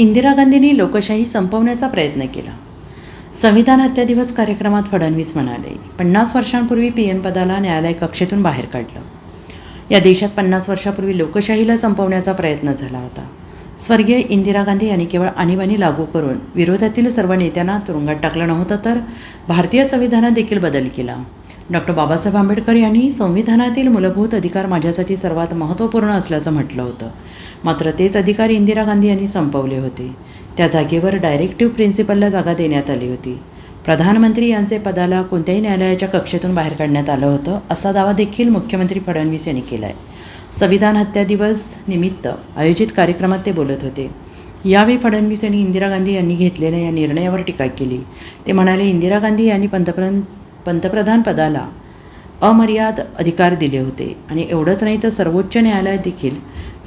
इंदिरा गांधींनी लोकशाही संपवण्याचा प्रयत्न केला. संविधान हत्या दिवस कार्यक्रमात फडणवीस म्हणाले पन्नास वर्षांपूर्वी पी एम पदाला न्यायालय कक्षेतून बाहेर काढलं. या देशात पन्नास वर्षापूर्वी लोकशाहीला संपवण्याचा प्रयत्न झाला होता. स्वर्गीय इंदिरा गांधी यांनी केवळ आणीबाणी लागू करून विरोधातील सर्व नेत्यांना तुरुंगात टाकलं नव्हतं तर भारतीय संविधानात देखील बदल केला. डॉक्टर बाबासाहेब आंबेडकर यांनी संविधानातील मूलभूत अधिकार माझ्यासाठी सर्वात महत्त्वपूर्ण असल्याचं म्हटलं होतं. मात्र तेच अधिकार इंदिरा गांधी यांनी संपवले होते. त्या जागेवर डायरेक्टिव्ह प्रिन्सिपलला जागा देण्यात आली होती. प्रधानमंत्री यांचे पदाला कोणत्याही न्यायालयाच्या कक्षेतून बाहेर काढण्यात आलं होतं असा दावा देखील मुख्यमंत्री फडणवीस यांनी केला आहे संविधान हत्या दिवस निमित्त आयोजित कार्यक्रमात ते बोलत होते. यावेळी फडणवीस यांनी इंदिरा गांधी यांनी घेतलेल्या या निर्णयावर टीका केली. ते म्हणाले इंदिरा गांधी यांनी पंतप्रधान पंतप्रधान पदाला अमर्याद अधिकार दिले होते आणि एवढंच नाही तर सर्वोच्च न्यायालयात देखील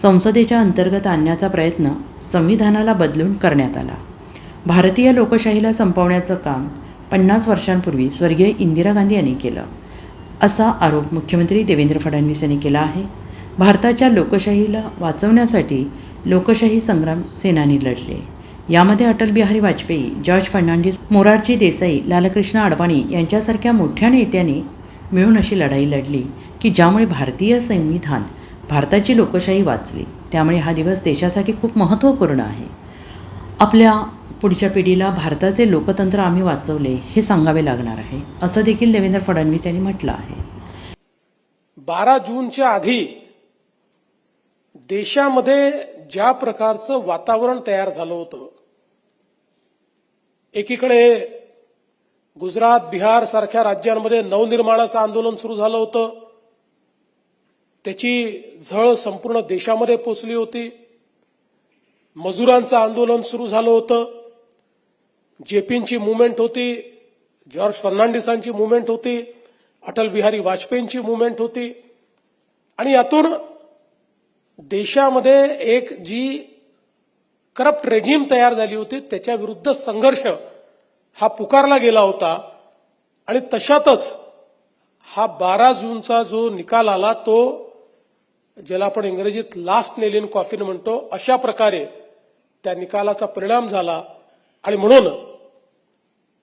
संसदेच्या अंतर्गत आणण्याचा प्रयत्न संविधानाला बदलून करण्यात आला. भारतीय लोकशाहीला संपवण्याचं काम पन्नास वर्षांपूर्वी स्वर्गीय इंदिरा गांधी यांनी केलं. असा आरोप मुख्यमंत्री देवेंद्र फडणवीस यांनी केला आहे. भारताच्या लोकशाहीला वाचवण्यासाठी लोकशाही संग्राम सेनानी लढले. यामध्ये अटल बिहारी वाजपेयी जॉर्ज फर्नांडिस मोरारजी देसाई लालकृष्ण अडवाणी यांच्यासारख्या मोठ्या नेत्यांनी मिळून अशी लढाई लढली की ज्यामुळे भारतीय संविधान भारताची लोकशाही वाचली. त्यामुळे हा दिवस देशासाठी खूप महत्त्वपूर्ण आहे. आपल्या पुढच्या पिढीला भारताचे लोकतंत्र आम्ही वाचवले हे सांगावे लागणार आहे असं देखील देवेंद्र फडणवीस यांनी म्हटलं आहे. बारा जूनच्या आधी देशामध्ये ज्या प्रकारचं वातावरण तयार झालं होतं एकीकडे गुजरात बिहार सारख्या राज्यांमध्ये नवनिर्माणाचं आंदोलन सुरू झालं होतं त्याची झळ संपूर्ण देशामध्ये पोचली होती. मजुरांचं आंदोलन सुरू झालं होतं. जेपींची मुवमेंट होती जॉर्ज फर्नांडिसांची मुवमेंट होती अटल बिहारी वाजपेयींची मुवमेंट होती. आणि यातून देशामध्ये एक जी करप्ट रेजिम तयार झाली होती त्याच्या विरुद्ध संघर्ष हा पुकारला गेला होता. आणि तशातच हा बारा जूनचा जो निकाल आला तो ज्याला आपण इंग्रजीत लास्ट नेलिन कॉफिन म्हणतो अशा प्रकारे त्या निकालाचा परिणाम झाला. आणि म्हणून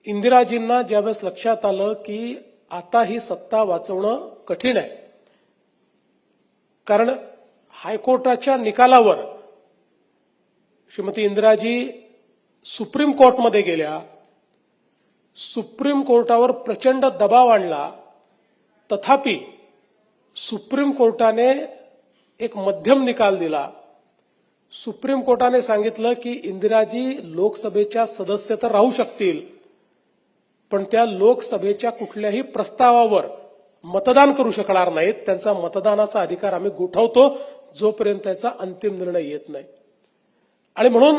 इंदिराजींना ज्यावेळेस लक्षात आलं की आता ही सत्ता वाचवणं कठीण आहे. कारण हायकोर्टाच्या निकालावर श्रीमती इंदिराजी सुप्रीम कोर्टमध्ये गेल्या. सुप्रीम कोर्टावर प्रचंड दबाव आणला. तथापि सुप्रीम कोर्टाने एक मध्यम निकाल दिला. सुप्रीम कोर्टाने सांगितलं की इंदिराजी लोकसभेच्या सदस्य तर राहू शकतील पण त्या लोकसभेच्या कुठल्याही प्रस्तावावर मतदान करू शकणार नाहीत. त्यांचा मतदानाचा अधिकार आम्ही गोठवतो जोपर्यंत त्याचा अंतिम निर्णय येत नाही. आणि म्हणून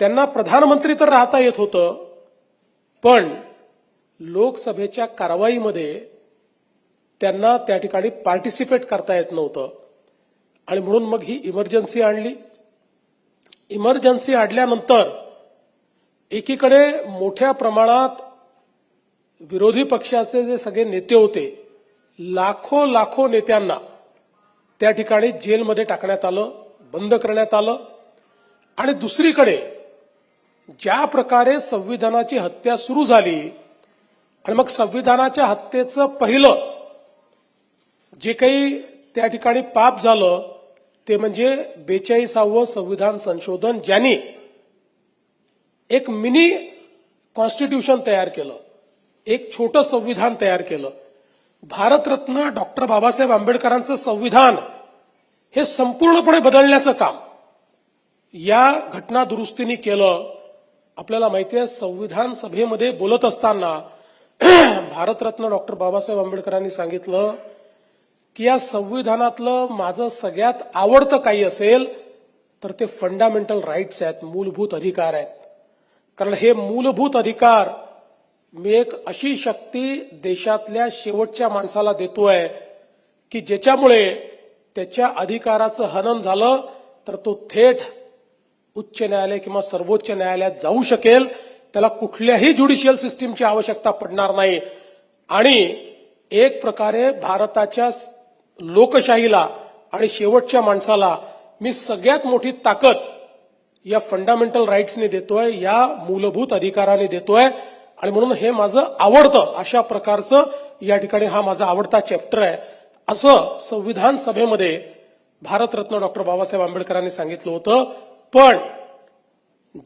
त्यांना प्रधानमंत्री तर राहता येत होतं पण लोकसभेच्या कारवाईमध्ये त्यांना त्या ठिकाणी पार्टिसिपेट करता येत नव्हतं. आणि म्हणून मग ही इमर्जन्सी आणली. इमर्जन्सी आणल्यानंतर एकीकडे मोठ्या प्रमाणात विरोधी पक्षाचे जे सगळे नेते होते लाखो लाखो नेत्यांना त्या ठिकाणी जेलमध्ये टाकण्यात आलं बंद करण्यात आलं. आणि दुसरीकडे ज्या प्रकारे संविधानाची हत्या सुरू झाली आणि मग संविधानाच्या हत्येचं पहिलं जे काही त्या ठिकाणी पाप झालं ते म्हणजे बेचाळीसावं संविधान संशोधन ज्यांनी एक मिनी कॉन्स्टिट्यूशन तयार केलं एक छोटं संविधान तयार केलं. भारतरत्न डॉक्टर बाबासाहेब आंबेडकरांचं संविधान हे संपूर्णपणे बदलण्याचं काम. या घटना दुरुस्तीने केलं. आपल्याला माहिती आहे संविधान सभेमध्ये बोलत असताना भारतरत्न डॉक्टर बाबासाहेब आंबेडकरांनी सांगितलं की या संविधानातलं माझं सगळ्यात आवडतं काही असेल तर ते फंडामेंटल राईट्स आहेत मूलभूत अधिकार आहेत. कारण हे मूलभूत अधिकार मी एक अशी शक्ती देशातल्या शेवटच्या माणसाला देतोय की ज्याच्यामुळे त्याच्या अधिकाराचं हनन झालं तर तो थेट उच्च न्यायालय किंवा सर्वोच्च न्यायालयात जाऊ शकेल. त्याला कुठल्याही ज्युडिशियल सिस्टीमची आवश्यकता पडणार नाही. आणि एक प्रकारे भारताच्या लोकशाहीला आणि शेवटच्या माणसाला मी सगळ्यात मोठी ताकद या फंडामेंटल राईट्सने देतोय या मूलभूत अधिकाराने देतोय. आणि म्हणून हे माझं आवडतं अशा प्रकारचं या ठिकाणी हा माझा आवडता चॅप्टर आहे. असं संविधान सभेमध्ये भारतरत्न डॉक्टर बाबासाहेब आंबेडकरांनी सांगितलं होतं. पण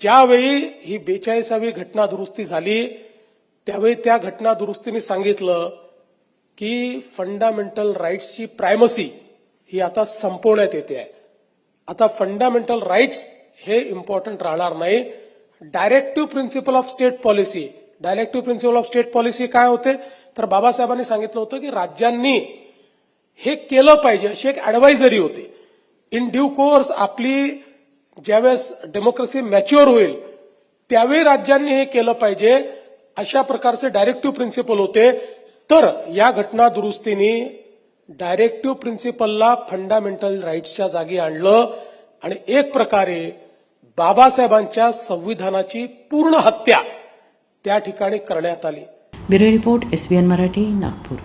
ज्यावेळी ही बेचाळीसावी घटना दुरुस्ती झाली त्यावेळी त्या घटना दुरुस्तीने सांगितलं की फंडामेंटल राईट्सची प्रायमसी ही आता संपवण्यात येते आहे. आता फंडामेंटल राईट्स हे इम्पॉर्टंट राहणार नाही. Directive principle of state policy directive principle of state policy काय होते? तर बाबासाहेबांनी सांगितलं होतं की राज्यांनी हे केलं पाहिजे अशी एक ऍडवायझरी होती. इन ड्यू कोर्स आपली ज्यावेळेस डेमोक्रेसी मॅच्युअर होईल त्यावेळी राज्यांनी हे केलं पाहिजे. अशा प्रकारचे डायरेक्टिव्ह प्रिन्सिपल होते. तर या घटना दुरुस्तीने डायरेक्टिव्ह प्रिन्सिपलला फंडामेंटल राईट्सच्या जागी आणलं आणि एक प्रकारे बाबासाहेबांच्या संविधानाची पूर्ण हत्या त्या ठिकाणी करण्यात आली. Bureau report S N Marathi Nagpur.